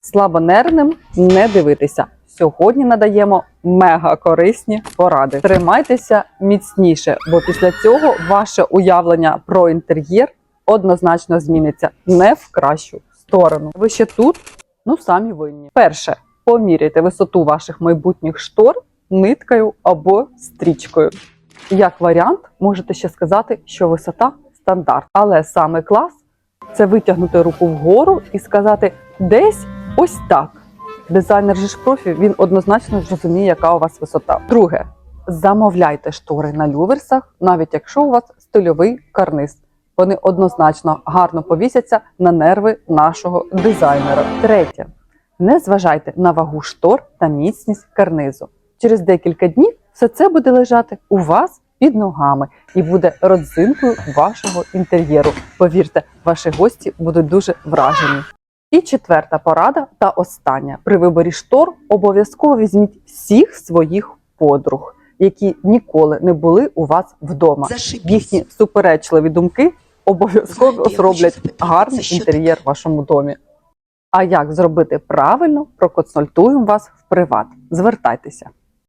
Слабонервним не дивитися. Сьогодні надаємо мега корисні поради. Тримайтеся міцніше, бо після цього ваше уявлення про інтер'єр однозначно зміниться не в кращу сторону. Ви ще тут? Ну самі винні. Перше, поміряйте висоту ваших майбутніх штор ниткою або стрічкою. Як варіант, можете ще сказати, що висота стандарт, але саме клас це витягнути руку вгору і сказати десь ось так. Дизайнер же ж профі, він однозначно зрозуміє, яка у вас висота. Друге, замовляйте штори на люверсах, навіть якщо у вас стильовий карниз. Вони однозначно гарно повісяться на нерви нашого дизайнера. Третє, не зважайте на вагу штор та міцність карнизу. Через декілька днів все це буде лежати у вас під ногами і буде родзинкою вашого інтер'єру. Повірте, ваші гості будуть дуже вражені. І четверта порада та остання. При виборі штор обов'язково візьміть всіх своїх подруг, які ніколи не були у вас вдома. Зашибісь. Їхні суперечливі думки обов'язково зроблять гарний інтер'єр в вашому домі. А як зробити правильно, проконсультуємо вас в приват. Звертайтеся.